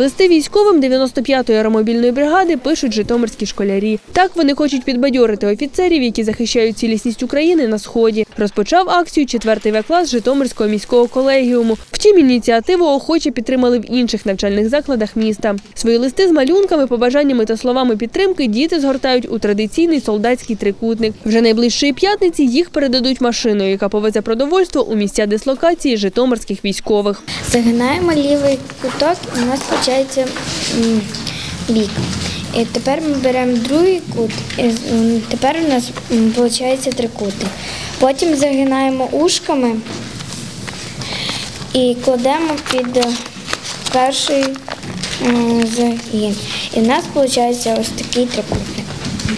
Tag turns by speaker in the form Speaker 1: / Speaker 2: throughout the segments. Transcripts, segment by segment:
Speaker 1: Листи військовим 95-ї аеромобільної бригади пишуть житомирські школярі. Так вони хочуть підбадьорити офіцерів, які захищають цілісність України на сході. Розпочав акцію 4-й В-клас Житомирського міського колегіуму. Втім, ініціативу охоче підтримали в інших навчальних закладах міста. Свої листи з малюнками, побажаннями та словами підтримки діти згортають у традиційний солдатський трикутник. Вже найближчої п'ятниці їх передадуть машиною, яка повезе продовольство у місця дислокації житомирських військових.
Speaker 2: Загинаємо лівий куток, у нас виходить бік. І тепер ми беремо другий кут, і тепер у нас виходить трикутник. Потім загинаємо ушками і кладемо під перший загін. І в нас виходить ось такий трикутник.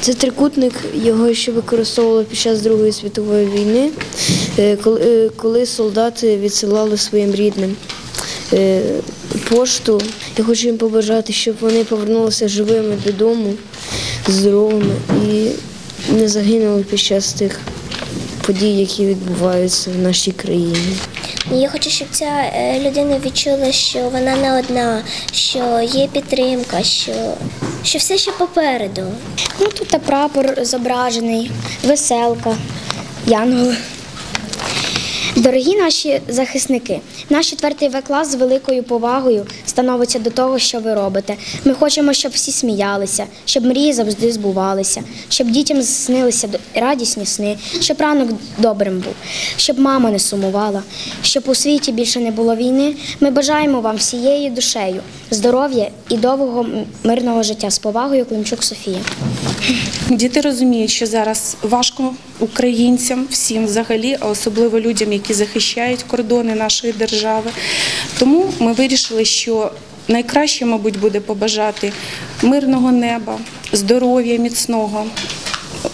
Speaker 3: Це трикутник, його ще використовували під час Другої світової війни, е, коли, е, солдати відсилали своїм рідним е, пошту. Я хочу їм побажати, щоб вони повернулися живими додому, здоровими і не загинули під час тих подій, які відбуваються в нашій країні.
Speaker 4: Я хочу, щоб ця е, людина відчула, що вона не одна, що є підтримка, що, що все ще попереду.
Speaker 2: Ну, тут прапор зображений, веселка, янголи. Дорогі наші захисники, наш четвертий В клас з великою повагою становиться до того, що ви робите. Ми хочемо, щоб всі сміялися, щоб мрії завжди збувалися, щоб дітям снилися радісні сни, щоб ранок добрим був, щоб мама не сумувала, щоб у світі більше не було війни. Ми бажаємо вам всією душею здоров'я і довгого мирного життя з повагою Климчук Софія.
Speaker 5: Діти розуміють, що зараз важко українцям, всім взагалі, а особливо людям, які захищають кордони нашої держави. Тому ми вирішили, що найкраще, мабуть, буде побажати мирного неба, здоров'я міцного.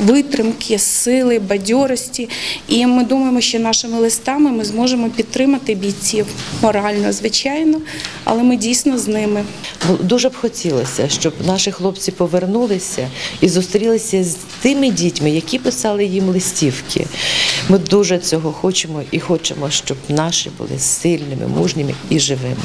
Speaker 5: Витримки, сили, бадьорості, і ми думаємо, що нашими листами ми зможемо підтримати бійців морально, звичайно, але ми дійсно з ними.
Speaker 6: Ну, Дуже б хотілося, щоб наші хлопці повернулися і зустрілися з тими дітьми, які писали їм листівки. Ми дуже цього хочемо і хочемо, щоб наші були сильними, мужніми і живими.